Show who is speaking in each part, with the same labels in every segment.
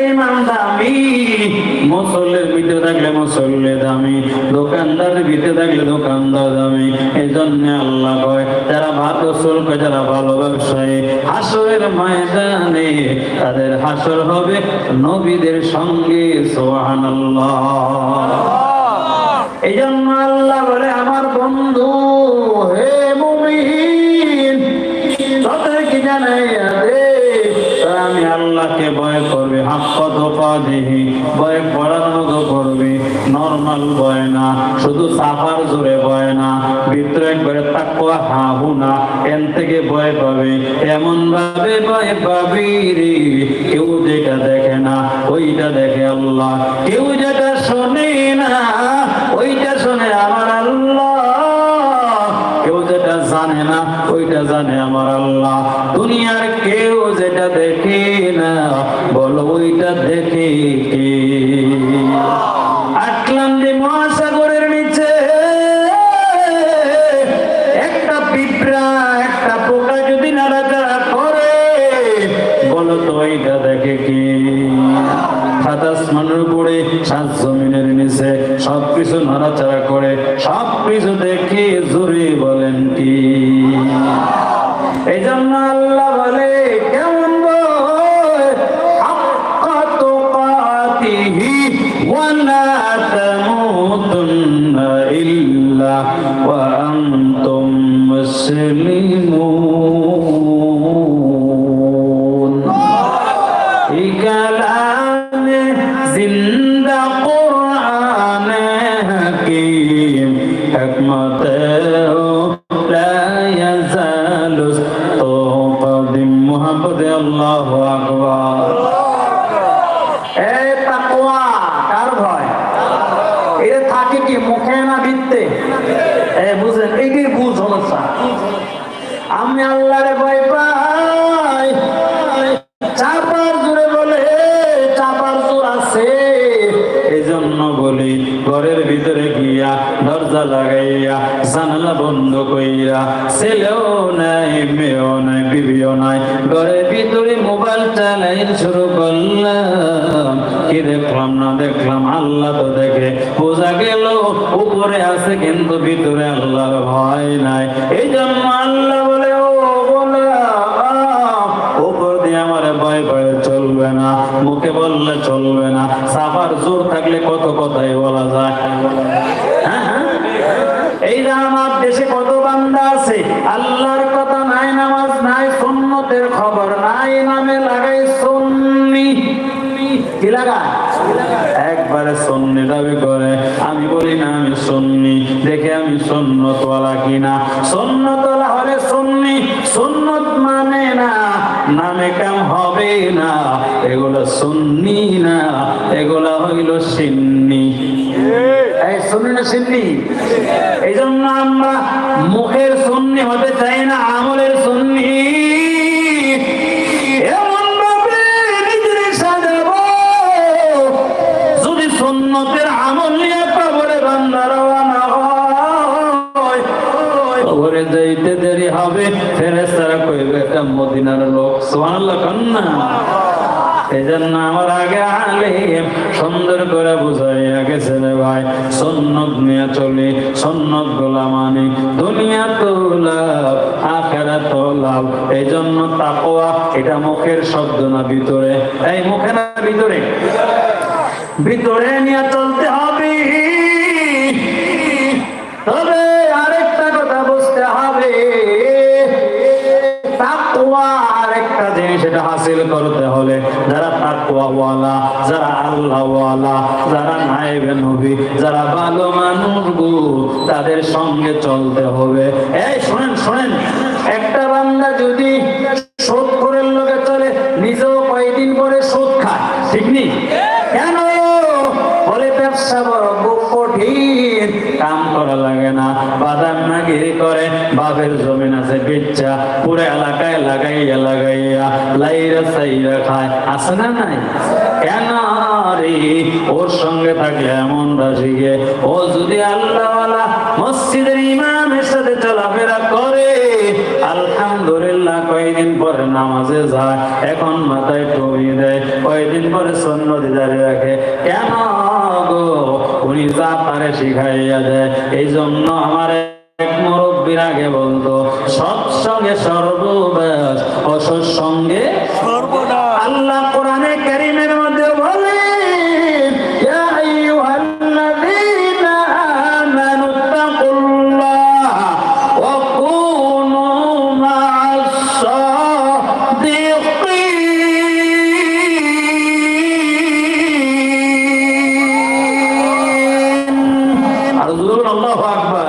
Speaker 1: ইমাম দামি মুসল্লির ভিতরে থাকলে মুসল্লি দামি দোকানদারের ভিতরে থাকলে দোকানদার দামি। এই জন্য আল্লাহ কয় যারা ভালো শুল্ক যারা ভালো ব্যবসায়ী হাসরের ময়দানে তাদের হাসর হবে নবীদের সঙ্গে সোহান এই জন্য আল্লাহ বলে আমার বন্ধু হে আল্লাহকে ভয় করবে হাক্কত পাদিহি ভয় করার মতো করবে নর্মাল ভয় না, শুধু সাফার জোরে ভয় না, ভিতরে একবারে তাকুয়া হাহু না এন থেকে ভয় পাবে এমন ভাবে ভয় পাবি রে, কেউ যেটা দেখে না, ওইটা দেখে আল্লাহ, কেউ যেটা শোনে না, ওইটা শোনে আমার আল্লাহ, কেউ যেটা জানে না, ওইটা জানে আমার আল্লাহ, দুনিয়ার কেউ যেটা দেখে না বলো দরজা লাগাইয়া জানালা বন্ধ কইরা, ছেলেও নাই, মেয়েও নাই, বিবিও নাই, ঘরের ভিতরে মোবাইল চালাই শুরু করলাম। কি দেখলাম না দেখলাম, আল্লাহ তো দেখে। বোঝা গেল উপরে আছে কিন্তু ভিতরে আল্লাহর ভয় নাই। এই জন্য আল্লাহ বলে, ও উপর দিয়ে আমার ভয় ভয় চলবে না, মুখে বললে চলবে না, সাফার জোর থাকলে কত কথাই বলা যায়? হ্যাঁ। এই যে আমার দেশে কত বান্দা আছে, আল্লাহর কথা নাই, নামাজ নাই, সুন্নতের খবর নাই নামে লাগাই সুন্নি। কি লাগায়? একবারে সন্নি দাবি করে। আমি বলি না, আমি সন্নি। দেখে আমি সন্ন্যতওয়ালা কিনা? সন্ন্যতওয়ালা হলে সন্নি, সুন্নত মানে না, নামে কাম হবে না। এগুলো সুন্নি না, এগুলা হইল সিন্নি। শুনি না সিন্নি? এই জন্য আমরা মুখের সুন্নি হতে চাই না, আমলের সুন্নি। যাইতে দেরি হবে, ফেরেশতারা কইবে, এটা মদিনার লোক। সুবহানাল্লাহ কান্না এই জন্য আমার আগে সুন্দর করে বুঝাইয়া গেছে রে ভাই নিয়ে দুনিয়া তো আখেরা তো লাভ। এই জন্য এটা মুখের শব্দ না ভিতরে। এই মুখে না ভিতরে? ভিতরে নিয়ে চলতে হবে। তবে যারা যারা আল্লাহওয়ালা যারা নাইবে নবী, যারা ভালো মানুষ গো, তাদের সঙ্গে চলতে হবে। এই শোনেন শোনেন, একটা বান্দা যদি শোধ করে লোকে চলে, নিজেও কয়েকদিন পরে শোধ খায়, ঠিক নেই? সাইরা পরে নামাজে যায়, এখন মাথায় টুপি দেয়, কয়েকদিন পরে সন্ন্যতি দাঁড়িয়ে রাখে। কেন গো? উনি যা পারে শিখাইয়া দেয়। এই জন্য আমার এক মুরব্বীর আগে বলতো সৎসঙ্গে সর্বব্যাস অসৎ সঙ্গে আল্লাহু আকবার।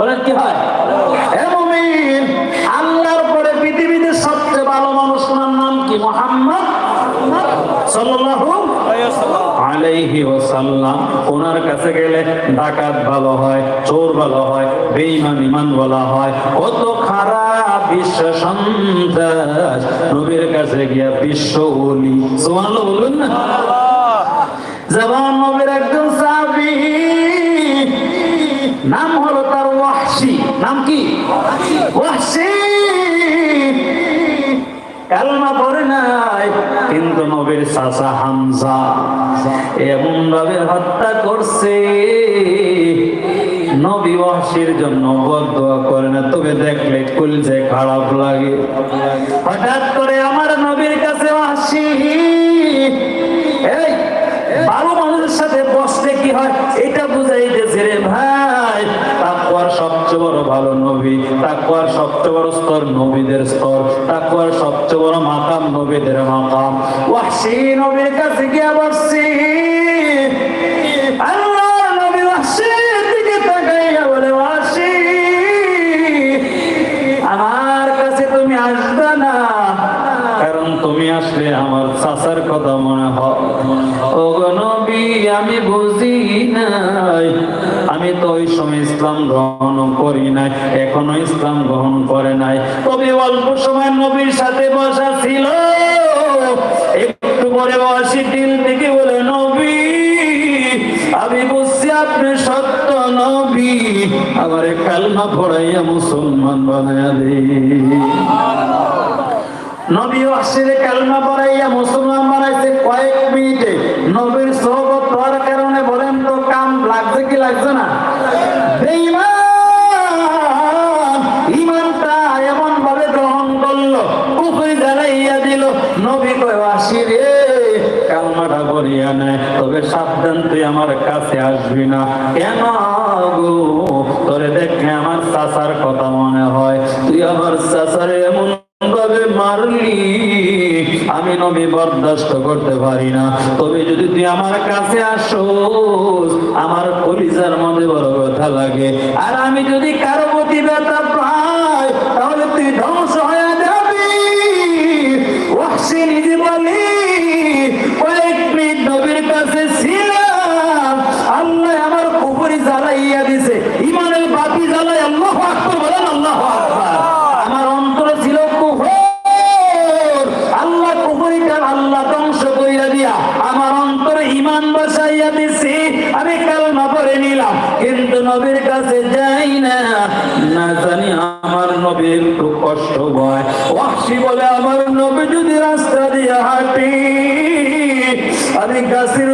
Speaker 1: বলেন কি হয়? আল্লাহর পরে পৃথিবীতে সবচেয়ে ভালো মানুষ ওনার নাম কি? মোহাম্মদ সাল্লাল্লাহু আলাইহি ওয়াসাল্লাম। ওনার কাছে গেলে ডাকাত ভালো হয় চোর ভালো হয় বেঈমান ইমান বলা হয়। কত খারাপ বিশ্ব সন্ত্রাস নবীর কাছে গিয়া বিশ্ব ওলি সুবহানাল্লাহ বলবেন না? যেমন নবীর একজন সাহাবী নাম হলো নাম কি? কালমা পড়ে নাই। কিন্তু নবীর চাচা হামজা এমন ভাবে হত্যা করছে। নবী ওয়াহশির জন্য বদদোয়া করে না, তবে দেখলে কুলজে খারাপ লাগে। হঠাৎ করে আমার নবীর কাছে ওয়াহশি এই ভালো মানুষের সাথে বসলে কি হয় এটা বুঝাইতেছে রে ভাই তাকওয়ার সবচেয়ে বড় ভালো নবী, তাকওয়ার সবচেয়ে বড় স্তর নবীদের স্তর, তাকওয়ার সবচেয়ে বড় মাকাম নবীদের মাকাম। ওয়াহশি নবীর কাছে গিয়ে বসছি। আল্লাহ নবী ওয়াহশির দিকে আমার কাছে তুমি আসবে না। কারণ তুমি আসলে আমার চাচার কথা তো ওই সময় ইসলাম গ্রহণ করি নাই, এখনও ইসলাম গ্রহণ করে নাই। অল্প সময় নবীর সাথে বসা ছিল। একটু পরে থেকে বলে, নবী, আমি বুঝছি আপনি সত্য নবী। আমার কালমা পড়াইয়া মুসলমান বানাইয়া দিই নবী আসলে কালমা পড়াইয়া মুসলমান বানাইছে কয়েক মিনিটে। নবীর সহবত সাবধান, তুই আমার কাছে আসবি না। কেন গো? তোরে দেখে আমার চাচার কথা মনে হয়। তুই আমার চাচারে এমন ভাবে মারলি, আমি নবী বরদাস্ত করতে পারি না। তবে যদি তুই আমার কাছে আসো আমার পরিচার মধ্যে বড় কথা লাগে। আর আমি যদি কারও কষ্ট হয় ওয়াসি বলে আমার নবী যদি রাস্তা দিয়ে হাঁটি আমি গাছের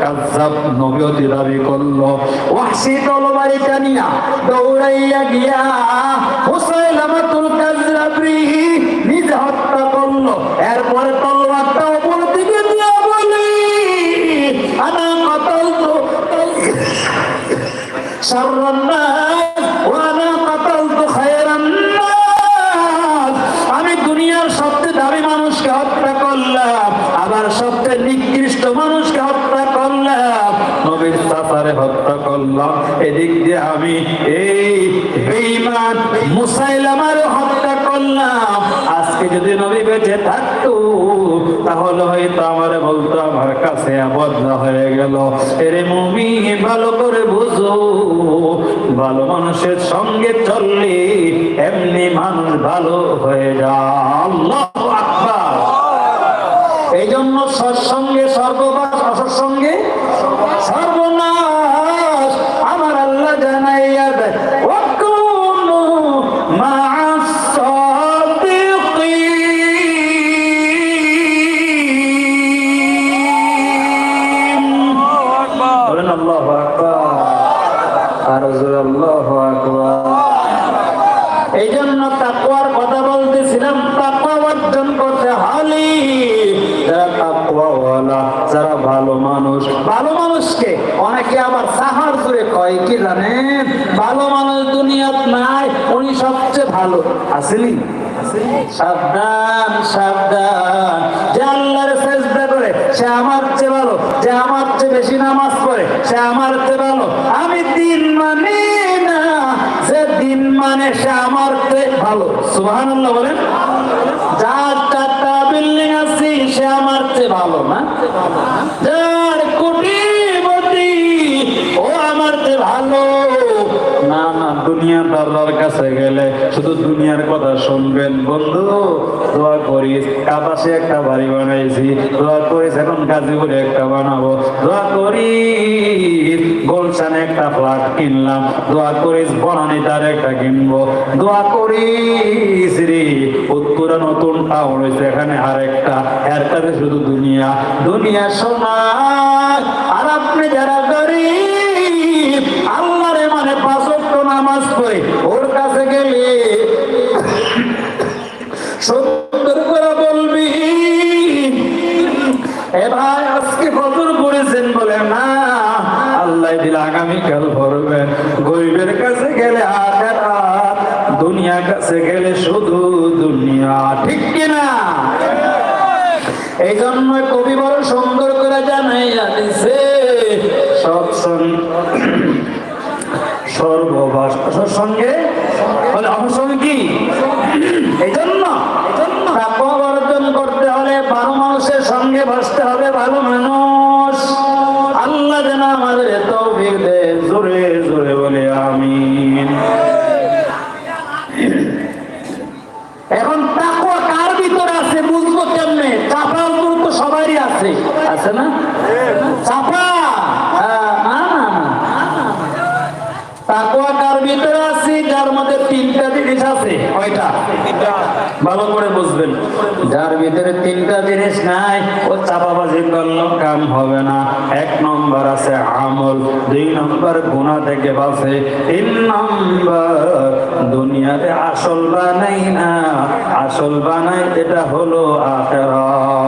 Speaker 1: কাজ্জাব নবীও দাবি করল। ওয়াসি তলবারিটা নিয়া দৌড়াইয়া গিয়া হুসাইলামাতুল কাজ্জাব নিজ হত্যা করল। এরপরে তলোয়ারটা উপর দিকে দিয়া বলি, আনা কতল তো شر আমি এই বেঈমান মুসাইলামার হত্যা করলাম। আজকে যদি নবী বেঁচে থাকতো তাহলে হয়তো আমার বলতো আমার কাছে আবদ্ধ হয়ে গেল। এরে মুমি ভালো করে বুঝো ভালো মানুষের সঙ্গে চললে এমনি মানুষ ভালো হয়ে যায়। আল্লাহ আকবার। এই জন্য সৎসঙ্গে সর্ববাস অসৎসঙ্গে সর্বনাশ সাবধান সাবধান। যে আল্লাহর চেষ্টা করে, সে আমার চেয়ে ভালো। যে আমার চেয়ে বেশি নামাজ পড়ে, সে আমার চেয়ে ভালো। আমি দিন মানে না, যে দিন মানে সে আমার চেয়ে ভালো। সুবহানাল্লাহ বলেন। যার চারটা বিল্ডিং আছে, সে আমার চেয়ে ভালো না। দাদার কাছে গেলে শুধু দুনিয়ার কথা শুনবেন, বন্ধু। দোয়া করিস কাপাসে একটা বাড়ি বানাইছি। দোয়া করিস, এখন গাজীপুরে একটা বানাবো। দোয়া করিস, গোলশানে একটা ফ্ল্যাট কিনলাম। দোয়া করিস বনানিটার একটা কিনবো। দোয়া করিস রে, উত্তরা নতুন টাউন হয়েছে এখানে আরেকটা। এর কাছে শুধু দুনিয়া। দুনিয়া সোনা আর আপনি যারা ভরবেন গরিবের কাছে গেলে আখেরাত দুনিয়ার কাছে গেলে শুধু দুনিয়া। ঠিক কিনা? এই জন্য কবি বড় সুন্দর করে জানাইয়া দিছে সৎসঙ্গ সর্ববাস সঙ্গে কি এই জন্য তাকওয়া অর্জন করতে হলে ভালো মানুষের সঙ্গে বসতে হবে ভালো মানুষ আল্লাহ যেন আমাদের তৌফিক দেয় জোরে জোরে বলে আমিন এখন তাকওয়া কার ভিতরে আছে বুঝব কেমনে চাপা উপর তো সবারই আছে আছে না চাপা হ্যাঁ, না না না তাকওয়া কার ভিতরে আছে যার মধ্যে তিনটা জিনিস আছে কয়টা ভালো করে বুঝবেন যার ভিতরে তিনটা জিনিস নাই, ও চাপাবাজি করল কাম হবে না। এক নম্বর আছে আমল, দুই নম্বর গুণা থেকে বাঁচে। তিন নম্বর, দুনিয়াতে আসল বানাই না। আসল বানাই এটা হলো আখেরাত।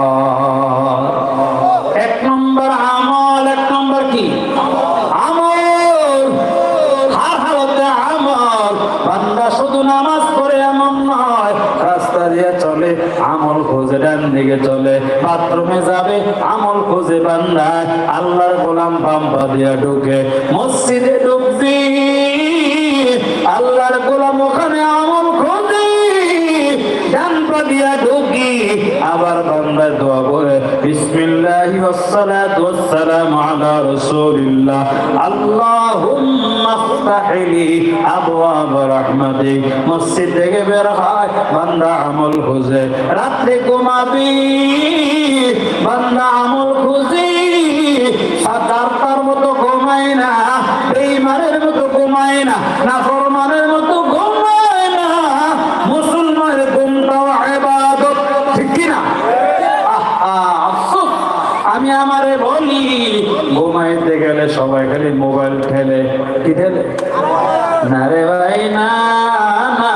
Speaker 1: দিকে চলে। বাথরুমে যাবে, আমল খোঁজে বান্দা আল্লাহর গোলাম পাম্পা দিয়া ঢুকে মসজিদে ঢুকবি। আল্লাহর গোলাম ওখানে আমল খোঁজে। ডান দিয়া ঢুকি, আবার বান্দার দোয়া করে বিসমিল্লাহি ওয়াসসালাতু ওয়াসসালামু আলা রাসূলিল্লাহ। আল্লাহুম্মা ইফতাহলি আবওয়াব রাহমাতিক। মসজিদ থেকে বের হয়, বান্দা আমল খুঁজে। রাত্রে ঘুমাবি, বান্দা আমল খুঁজি। সাতারটার মতো ঘুমায় না, বেইমানের মতো ঘুমায় না। না খালি, মোবাইল খেলে, কি খেলে? না রে ভাই, না না।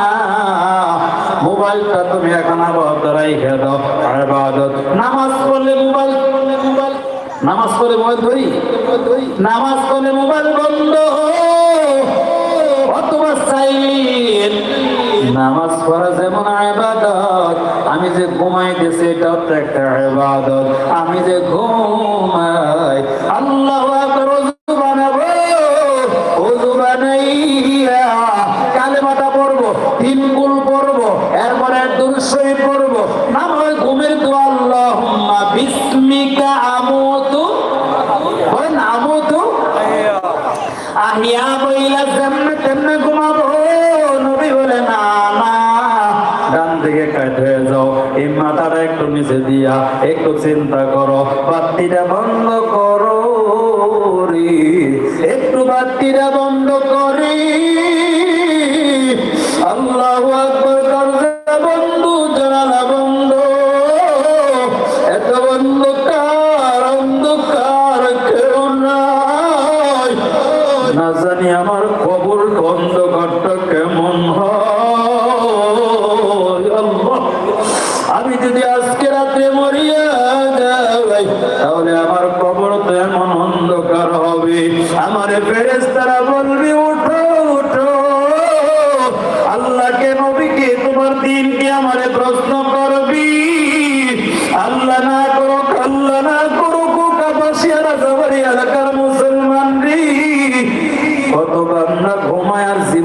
Speaker 1: মোবাইলটা তুমি এখন আবাদত রাইখে দাও আবাদত নামাজ পড়লে মোবাইল মোবাইল নামাজ পড়লে মোবাইল ধরি নামাজ পড়লে মোবাইল বন্ধ। নামাজ পড়া যেমন আবাদত আমি যে ঘুমাইতেছি এটাও তো একটা আবাদত আমি যে ঘুমাই, আল্লাহ